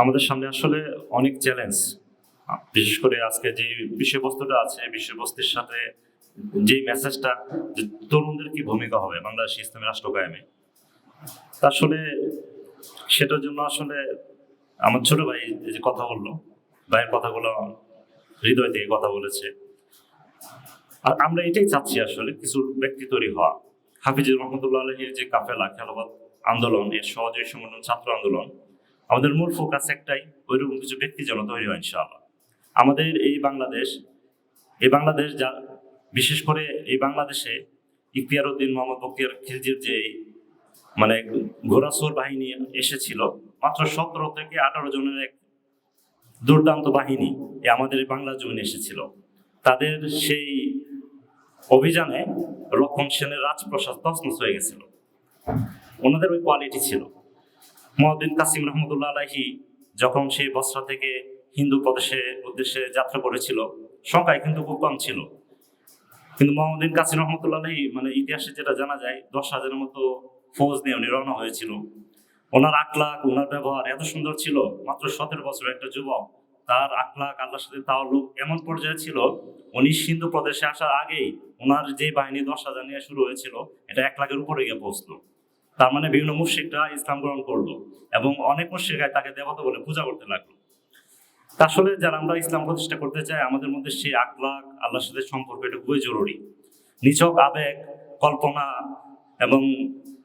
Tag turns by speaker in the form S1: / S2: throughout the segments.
S1: আমাদের সামনে আসলে অনেক চ্যালেঞ্জ বিশেষ করে আজকে যে বিষয়বস্তুটা আছে বিষয়বস্তুর সাথে যে মেসেজটা যে তরুণদের কি ভূমিকা হবে বাংলাদেশ ইসলামী রাষ্ট্র কায়েমে আসলে সেটার জন্য আসলে আমার ছোট ভাই যে কথা বলল, ভাইয়ের কথাগুলো হৃদয় থেকে কথা বলেছে। আর আমরা এটাই চাচ্ছি আসলে কিছু ব্যক্তি তৈরি হওয়া। হাফিজুর রহমতুল্লাহ আলহীর যে কাফেলা খেলাবাদ আন্দোলন, এর সহযোগী সংগঠন ছাত্র আন্দোলন আমাদের মূল ফোকাস একটাই, ওইরকম কিছু ব্যক্তি যেন তৈরি হয় ইনশাআল্লাহ। আমাদের এই বাংলাদেশ এই বাংলাদেশ যা, বিশেষ করে এই বাংলাদেশে ইখতিয়ার উদ্দিন মোহাম্মদ বকিয়ার খিলজির যে মানে ঘোড়াসোর বাহিনী এসেছিল, মাত্র সতেরো থেকে আঠারো জনের এক দুর্দান্ত বাহিনী এ আমাদের বাংলা জমিনে এসেছিল। তাদের সেই অভিযানে রক্ষণ সেনের রাজপ্রসাদ তছনছ হয়ে গেছিল। ওনাদের ওই কোয়ালিটি ছিল। মহাদিন কাসিম রহমতুল্লাহ আলাহি যখন সেই বস্ত্রা থেকে হিন্দু প্রদেশে উদ্দেশ্যে যাত্রা করেছিল, সংখ্যায় কিন্তু খুব কম ছিল। কিন্তু মোহাম্মদিন কাসিম রহমতুল্লাহ আলাহি মানে ইতিহাসে যেটা জানা যায়, দশ হাজারের মতো ফৌজ নিয়ে উনি রওনা হয়েছিল। ওনার আখলাখ ওনার ব্যবহার এত সুন্দর ছিল, মাত্র সতেরো বছর একটা যুবক, তার আখলাখ আল্লাহর সাথে তাওয়াল্লুক এমন পর্যায়ে ছিল, উনি সিন্ধু প্রদেশে আসার আগেই ওনার যে বাহিনী দশ হাজার নিয়ে শুরু হয়েছিল, এটা এক লাখের উপরে গিয়ে পৌঁছলো। তার মানে বিভিন্ন মুশ্রিকরা ইসলাম গ্রহণ করল এবং অনেক মুশ্রিকায় তাকে দেবতা বলে পূজা করতে লাগল। আসলে যারা আমরা ইসলাম প্রতিষ্ঠা করতে চাই, আমাদের মধ্যে সেই আখলাখ, আল্লাহর সাথে সম্পর্ক, এটা খুবই জরুরি। নিছক আবেগ, কল্পনা এবং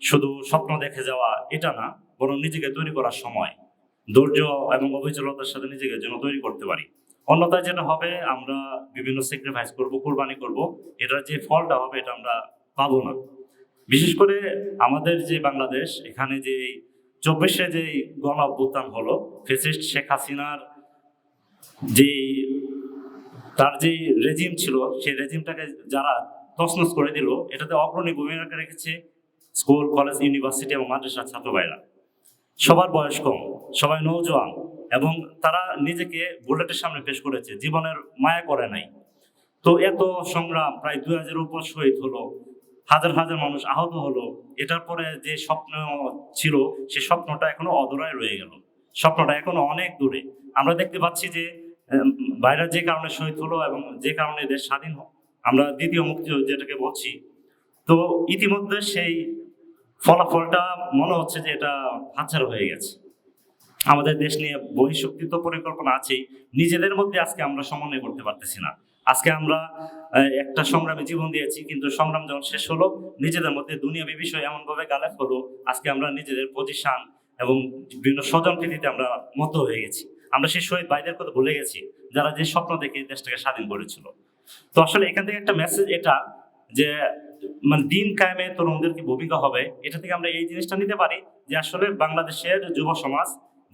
S1: শুধু স্বপ্ন দেখে যাওয়া, এটা না, বরং নিজেকে তৈরি করার সময়, ধৈর্য এবং অবিচলতার সাথে নিজেকে যেন তৈরি করতে পারি। অন্যথায় যেটা হবে, আমরা বিভিন্ন স্যাক্রিফাইস করব, কোরবানি করব, এটার যে ফলটা হবে, এটা আমরা পাবো না। বিশেষ করে আমাদের যে বাংলাদেশ, এখানে যে চব্বিশে যে গণ অভ্যুত্থান হলো ফেসিস্ট শেখ হাসিনার যে তার যে রেজিম ছিল, সেই রেজিমটাকে যারা তছনছ করে দিল, এটাতে অগ্রণী ভূমিকা রেখেছে স্কুল, কলেজ, ইউনিভার্সিটি এবং মাদ্রাসার ছাত্র ভাইরা সবার বয়স কম, সবাই নৌজওয়ান এবং তারা নিজেকে বুলেটের সামনে পেশ করেছে, জীবনের মায়া করে নাই। তো এত সংগ্রাম, প্রায় দুই হাজার উপর শহীদ হলো হাজার হাজার মানুষ আহত হলো, এটার পরে যে স্বপ্ন ছিল, সে স্বপ্নটা এখনও অধরায় রয়ে গেল। স্বপ্নটা এখনও অনেক দূরে। আমরা দেখতে পাচ্ছি যে বাইরের যে কারণে শহীদ হলো এবং যে কারণে দেশ স্বাধীন আমরা দ্বিতীয় মুক্তি যেটাকে বলছি। তো ইতিমধ্যে সেই ফলাফলটা মনে হচ্ছে যে এটা হাতছাড়া হয়ে গেছে। আমাদের দেশ নিয়ে বহিঃশক্তি তো পরিকল্পনা আছেই। নিজেদের মধ্যে আজকে আমরা সমন্বয় করতে পারতেছি না। আজকে আমরা একটা সংগ্রামে জীবন দিয়েছি, কিন্তু সংগ্রাম যখন শেষ হলো, নিজেদের মধ্যে দুনিয়াবী বিষয় এমনভাবে গালেব হলো আজকে আমরা নিজেদের পজিশন এবং বিভিন্ন স্বজন প্রীতিতে আমরা মত হয়ে গেছি। আমরা সেই শহীদ ভাইদের কথা ভুলে গেছি, যারা যে স্বপ্ন দেখে দেশটাকে স্বাধীন করেছিল। তো আসলে এখান থেকে একটা মেসেজ এটা যে মানে দিন কায়েমে তরুণদের কি ভূমিকা হবে, এটা থেকে আমরা এই জিনিসটা নিতে পারি যে আসলে বাংলাদেশের যুব সমাজ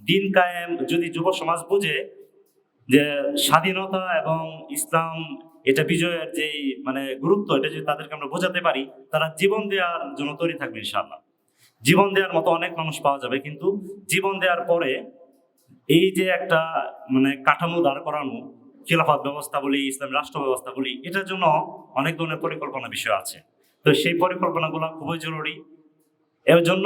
S1: দিন কায়েম যদি যুব সমাজ বুঝে যে স্বাধীনতা এবং ইসলাম, এটা বিজয়ের যে মানে গুরুত্ব, এটা যদি তাদেরকে আমরা বোঝাতে পারি, তারা জীবন দেওয়ার জন্য তৈরি থাকবে ইনশাআল্লাহ। জীবন দেওয়ার মতো অনেক মানুষ পাওয়া যাবে, কিন্তু জীবন দেওয়ার পরে এই যে একটা মানে কাঠামো দাঁড় করানো, খিলাফত ব্যবস্থা বলি, ইসলামী রাষ্ট্র ব্যবস্থা বলি, এটার জন্য অনেক ধরনের পরিকল্পনা বিষয় আছে। তো সেই পরিকল্পনাগুলো খুবই জরুরি। এর জন্য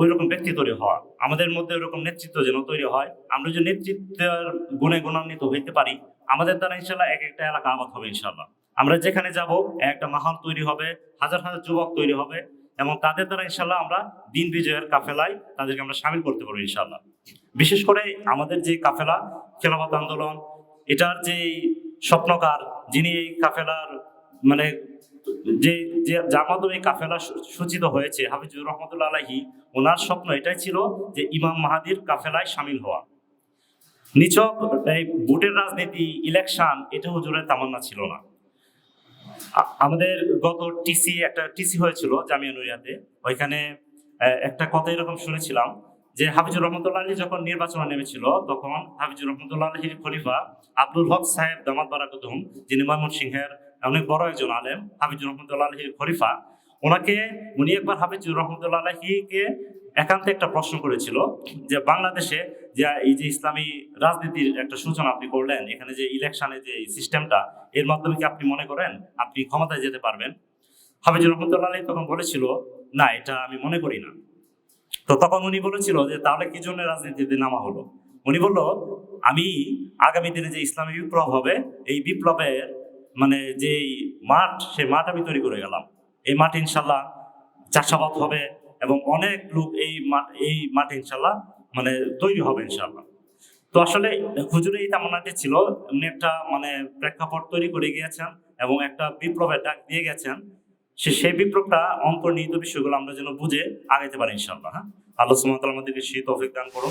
S1: ওই রকম ব্যক্তি তৈরি হওয়া। আমাদের মধ্যে ওইরকম নেতৃত্ব যেন তৈরি হয়। আমরা যদি নেতৃত্বের গুণে গুণান্বিত হইতে পারি, আমাদের দ্বারা ইনশাল্লাহ এক একটা এলাকা আবাদ হবে ইনশাল্লাহ। আমরা যেখানে যাব, একটা মাহাল তৈরি হবে, হাজার হাজার যুবক তৈরি হবে এবং তাদের দ্বারা ইনশাল্লাহ আমরা দিন বিজয়ের কাফেলায় তাদেরকে আমরা সামিল করতে পারব ইনশাল্লাহ। বিশেষ করে আমাদের যে কাফেলা, খেলাফত আন্দোলন, এটার যে স্বপ্নকার, যিনি এই কাফেলার মানে যে যে যার মাধ্যমে কাফেলা সূচিত হয়েছে, হাফিজুর রহমতুল্লাহ আলাহি ওনার স্বপ্ন এটাই ছিল যে ইমাম মাহাদির কাফেলায় সামিল হওয়া। নিচক এই ভোটের রাজনীতি ইলেকশন এটা হুজুরের তামান্না ছিল না। আমাদের গত টিসি একটা টিসি হয়েছিল জামিয়া নুরিয়াতে, ওইখানে একটা কথা এরকম শুনেছিলাম যে হাফিজুর রহমতুল্লাহ আলী যখন নির্বাচনে নেমেছিল, তখন হাফিজুর রহমতুল্লাহ আলহীর খলিফা আব্দুল হক সাহেব দামাত বারাকুতুম যিনি ময়মনসিংহের অনেক বড় একজন আলেম, হাফিজুর রহমতুল্লাহ আলহীর ওনাকে, উনি একবার হাফিজুর রহমতুল্লাহ আলহীকে একান্তে একটা প্রশ্ন করেছিল যে বাংলাদেশে যে এই যে ইসলামী রাজনীতির একটা সূচনা আপনি করলেন, এখানে যে ইলেকশনে যে সিস্টেমটা এর মাধ্যমে কি আপনি মনে করেন আপনি ক্ষমতায় যেতে পারবেন? হাফিজুর রহমতুল্লাহ আলী তখন বলেছিল, না, এটা আমি মনে করি না। তো তখন উনি বলেছিল যে, তাহলে কি জন্য রাজনীতিতে নামা হলো? উনি বলল, আমি আগামী দিনে যে ইসলামী বিপ্লব হবে, এই বিপ্লবের মানে যে মাঠ, সেই মাঠ আমি তৈরি করে গেলাম। এই মাঠ ইনশাল্লাহ চাষাবাদ হবে এবং অনেক লোক এই মা- এই মাঠে ইনশাল্লাহ মানে তৈরি হবে ইনশাল্লাহ তো আসলে হুজুরের এই তামান্নাটি ছিল উনি একটা মানে প্রেক্ষাপট তৈরি করে গিয়েছেন এবং একটা বিপ্লবের ডাক দিয়ে গেছেন। সে, সেই বিপ্লবটা অন্তর্নিহিত বিষয়গুলো আমরা যেন বুঝে আগাইতে পারি ইনশাল্লাহ হ্যাঁ? আল্লাহ সুমতাল আমাদেরকে শীত অফিক দান করো